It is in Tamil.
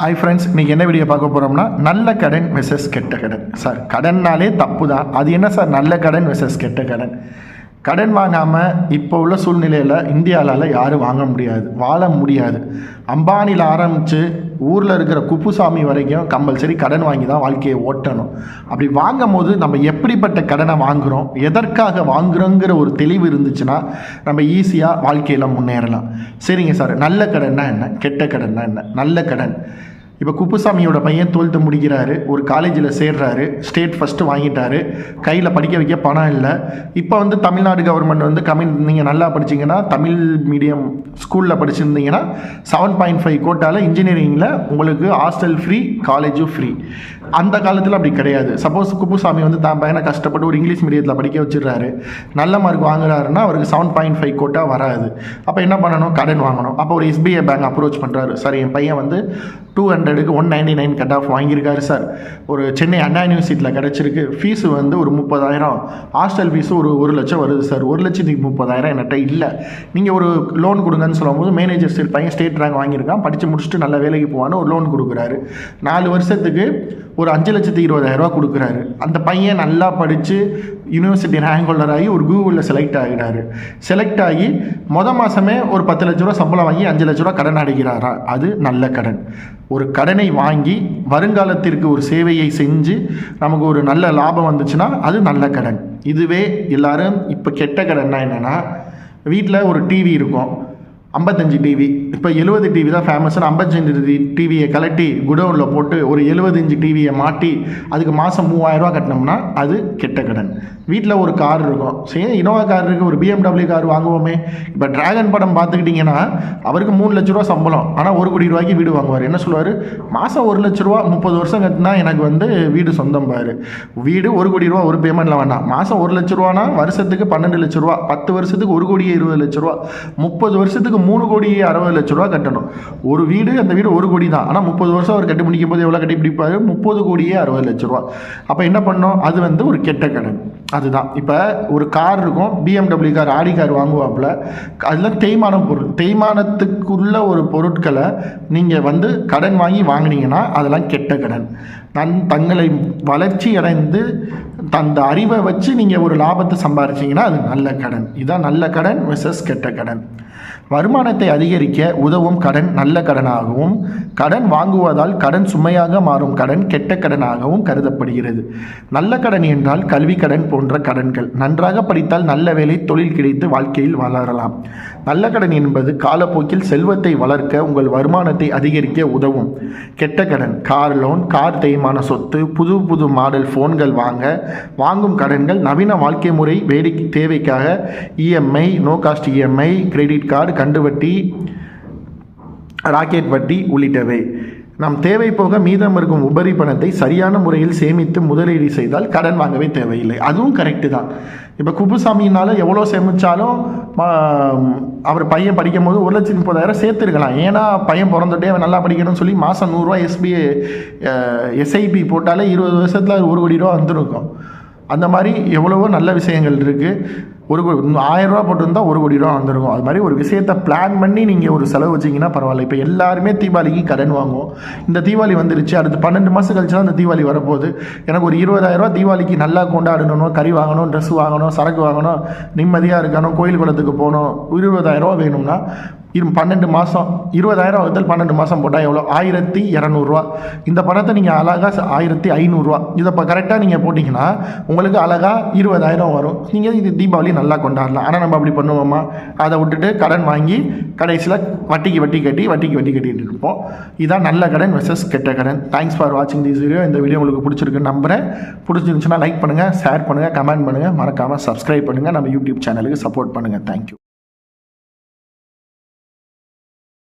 ஹாய் ஃப்ரெண்ட்ஸ் இன்றைக்கி என்ன வீடியோ பார்க்க போகிறோம்னா நல்ல கடன் விசஸ் கெட்ட கடன். சார் கடன்னாலே தப்பு தான் அது என்ன சார் நல்ல கடன் விசஸ் கெட்ட கடன். கடன் வாங்காமல் இப்போ உள்ள சூழ்நிலையில் இந்தியாவில் யாரும் வாங்க முடியாது வாழ முடியாது. அம்பானியில் ஆரம்பித்து ஊரில் இருக்கிற குப்புசாமி வரைக்கும் கம்பல்சரி கடன் வாங்கி தான் வாழ்க்கையை ஓட்டணும். அப்படி வாங்கும் போது நம்ம எப்படிப்பட்ட கடனை வாங்குகிறோம் எதற்காக வாங்குகிறோங்கிற ஒரு தெளிவு இருந்துச்சுன்னா நம்ம ஈஸியாக வாழ்க்கையில் முன்னேறலாம். சரிங்க சார் நல்ல கடன்னா என்ன? கெட்ட கடன்னா என்ன? நல்ல கடன். இப்போ குப்புசாமியோட பையன் டுவெல்த்து முடிக்கிறாரு ஒரு காலேஜில் சேர்றாரு ஸ்டேட் ஃபஸ்ட்டு வாங்கிட்டாரு கையில் படிக்க வைக்க பணம் இல்லை. இப்போ வந்து தமிழ்நாடு கவர்மெண்ட் வந்து கம்மி நீங்கள் நல்லா படிச்சீங்கன்னா தமிழ் மீடியம் ஸ்கூலில் படிச்சிருந்தீங்கன்னா செவன் பாயிண்ட் ஃபைவ் கோட்டாவில் இன்ஜினியரிங்கில் உங்களுக்கு ஹாஸ்டல் ஃப்ரீ காலேஜும் ஃப்ரீ அந்த காலத்தில் அப்படி கிடையாது. சப்போஸ் குப்புசாமி வந்து தான் பையனை கஷ்டப்பட்டு ஒரு இங்கிலீஷ் மீடியத்தில் படிக்க வச்சிடுறாரு. நல்ல மார்க் வாங்குறாருன்னா அவருக்கு செவன் பாயிண்ட் ஃபைவ் கோட்டா வராது. அப்போ என்ன பண்ணணும்? கடன் வாங்கணும். அப்போ ஒரு எஸ்பிஐ பேங்க் அப்ரோச் பண்ணுறாரு சார் என் பையன் வந்து டூ ஹண்ட்ரடுக்கு one ninety nine cut off வாங்கியிருக்காரு சார். ஒரு சென்னை அண்ணா யூனிவர்சிட்டியில் கிடச்சிருக்கு. ஃபீஸு வந்து ஒரு முப்பதாயிரம். ஹாஸ்டல் ஃபீஸு ஒரு ஒரு லட்சம் வருது சார். ஒரு லட்சத்துக்கு முப்பதாயிரம் என்கிட்ட இல்லை. நீங்கள் ஒரு லோன் கொடுங்கன்னு சொல்லும்போது மேனேஜர் ஸ்டேட் பையன் ஸ்டேட் ரேங்க் வாங்கியிருக்கான். படித்து முடிச்சுட்டு நல்ல வேலைக்கு போவான்னு ஒரு லோன் கொடுக்குறாரு. நாலு வருஷத்துக்கு ஒரு அஞ்சு லட்சத்து இருபதாயிரரூவா கொடுக்குறாரு. அந்த பையன் நல்லா படித்து யூனிவர்சிட்டி ரேங்க் ஹோல்டராகி ஒரு கூகுளில் செலக்ட் ஆகிடாரு செலக்ட் ஆகி மொதல் மாதமே ஒரு பத்து லட்ச ரூபா சம்பளம் வாங்கி அஞ்சு லட்ச ரூபா கடன் அடைகிறாரா? அது நல்ல கடன். ஒரு கடனை வாங்கி வருங்காலத்திற்கு ஒரு சேவையை செஞ்சு நமக்கு ஒரு நல்ல லாபம் வந்துச்சுன்னா அது நல்ல கடன். இதுவே எல்லாரும் இப்போ கெட்ட கடன்னா என்னென்னா வீட்டில் ஒரு டிவி இருக்கும். ஐம்பத்தஞ்சு டிவி இப்போ எழுபது டிவி தான் ஃபேமஸ்னு ஐம்பத்தஞ்சு டிவியை கலட்டி குடவுனில் போட்டு ஒரு எழுபது டிவியை மாட்டி அதுக்கு மாதம் மூவாயிரரூவா கட்டினோம்னா அது கெட்ட கடன். வீட்டில் ஒரு கார் இருக்கும். சரி இனோவா கார் இருக்குது ஒரு பிஎம்டபிள்யூ கார் வாங்குவோமே. இப்போ டிராகன் படம் பார்த்துக்கிட்டிங்கன்னா அவருக்கு மூணு லட்ச ரூபா சம்பளம். ஆனால் ஒரு கோடி ரூபாய்க்கு வீடு வாங்குவார். என்ன சொல்லுவார்? மாதம் ஒரு லட்ச ரூபா முப்பது வருஷம் கட்டினா எனக்கு வந்து வீடு சொந்தம் பாரு. வீடு ஒரு கோடி ரூபா ஒரு பேமெண்ட்டில் வேண்டாம் மாதம் ஒரு லட்ச ரூபானா வருஷத்துக்கு பன்னெண்டு லட்ச ரூபா. பத்து வருஷத்துக்கு ஒரு கோடியே இருபது லட்ச ரூபா. முப்பது வருஷத்துக்கு மூணு கோடியே அறுபது லட்ச ரூபா கட்டணும். ஒரு வீடு அந்த வீடு ஒரு கோடி தான். ஆனால் முப்பது வருஷம் அவர் கட்டி முடிக்கும் போது எவ்வளோ கட்டி பிடிப்பாரு? முப்பது கோடியே அறுபது லட்ச ரூபா. அப்போ என்ன பண்ணோம் அது வந்து ஒரு கெட்ட கடன். அதுதான். இப்போ ஒரு கார் இருக்கும். பிஎம்டபிள்யூ கார் ஆடி கார் வாங்குவாப்புல. அதெல்லாம் தேய்மானம் பொருள். தேய்மானத்துக்குள்ள ஒரு பொருட்களை நீங்கள் வந்து கடன் வாங்கி வாங்கினீங்கன்னா அதெல்லாம் கெட்ட கடன். தன் தங்களை வளர்ச்சி அடைந்து அந்த அறிவை வச்சு நீங்கள் ஒரு லாபத்தை சம்பாரிச்சிங்கன்னா அது நல்ல கடன். இதுதான் நல்ல கடன் விசஸ் கெட்ட கடன். வருமானத்தை அதிகரிக்க உதவும் கடன் நல்ல கடனாகவும் கடன் வாங்குவதால் கடன் சுமையாக மாறும் கடன் கெட்ட கடனாகவும் கருதப்படுகிறது. நல்ல கடன் என்றால் கல்வி கடன் போன்ற கடன்கள். நன்றாக படித்தால் நல்ல வேலை தொழில் கிடைத்து வாழ்க்கையில் வளரலாம். நல்ல கடன் என்பது காலப்போக்கில் செல்வத்தை வளர்க்க உங்கள் வருமானத்தை அதிகரிக்க உதவும். கெட்ட கடன் கார் லோன் கார் தேய்மான சொத்து புது புது மாடல் ஃபோன்கள் வாங்க வாங்கும் கடன்கள் நவீன வாழ்க்கை முறை வேடிக்கை தேவைக்காக EMI no cost EMI credit card கண்டு வட்டி ராக்கெட் வட்டி உள்ளிட்டவை. நம் தேவை போக மீதம் இருக்கும் உபரி பணத்தை சரியான முறையில் சேமித்து முதலீடு செய்தால் கடன் வாங்கவே தேவையில்லை. அதுவும் கரெக்டு தான். இப்போ குப்புசாமினால் எவ்வளோ சேமித்தாலும் அவர் பையன் படிக்கும் போது ஒரு லட்சத்தி முப்பதாயிரம் சேர்த்துருக்கலாம். ஏன்னா பையன் பிறந்துட்டே அவன் நல்லா படிக்கணும்னு சொல்லி மாதம் நூறுரூவா எஸ்பிஐ எஸ்ஐபி போட்டாலே இருபது வருஷத்தில் ஒரு கோடி ரூபா வந்துருக்கும். அந்த மாதிரி எவ்வளவோ நல்ல விஷயங்கள் இருக்குது ஒரு ஆயிரரூவா போட்டிருந்தா ஒரு கோடி ரூபா வந்துருக்கும். அது மாதிரி ஒரு விஷயத்தை பிளான் பண்ணி நீங்கள் ஒரு செலவு வச்சிங்கன்னா பரவாயில்ல. இப்போ எல்லாருமே தீபாவளிக்கு கடன் வாங்குவோம். இந்த தீபாவளி வந்துருச்சு. அடுத்து பன்னெண்டு மாதம் கழிச்சு தான் இந்த தீபாவளி வரப்போகுது. எனக்கு ஒரு இருபதாயிரரூவா தீபாவளிக்கு நல்லா கொண்டாடணும் கறி வாங்கணும் ட்ரெஸ் வாங்கணும் சரக்கு வாங்கணும் நிம்மதியாக இருக்கணும் கோயில் குளத்துக்கு போகணும். இருபதாயிரரூவா வேணும்னா இரு பன்னெண்டு மாதம் இருபதாயிரம் வகுத்தல் பன்னெண்டு மாதம் போட்டால் எவ்வளோ? ஆயிரத்தி இரநூறுவா. இந்த பணத்தை நீங்கள் அழகாக ஆயிரத்தி ஐநூறுரூவா இதை இப்போ கரெக்டாக நீங்கள் போட்டிங்கன்னா உங்களுக்கு அழகாக இருபதாயிரம் வரும். நீங்கள் இது தீபாவளி நல்லா கொண்டாடலாம். ஆனால் நம்ம அப்படி பண்ணுவோமா? அதை விட்டுட்டு கடன் வாங்கி கடைசியில் வட்டிக்கு வட்டி கட்டி வட்டிக்கு வட்டி கட்டிட்டு இருப்போம். இதான் நல்ல கடன் வெர்சஸ் கெட்ட கடன். தேங்க்ஸ் ஃபார் வாட்சிங் திஸ் வீடியோ இந்த வீடியோ உங்களுக்கு பிடிச்சிருக்கு நம்புகிறேன் பிடிச்சிருந்துச்சுன்னா லைக் பண்ணுங்கள் ஷேர் பண்ணுங்கள் கமெண்ட் பண்ணுங்கள் மறக்காமல் சப்ஸ்கிரைப் பண்ணுங்கள் நம்ம யூடியூப் சேனலுக்கு சப்போர்ட் பண்ணுங்கள் தேங்க்யூ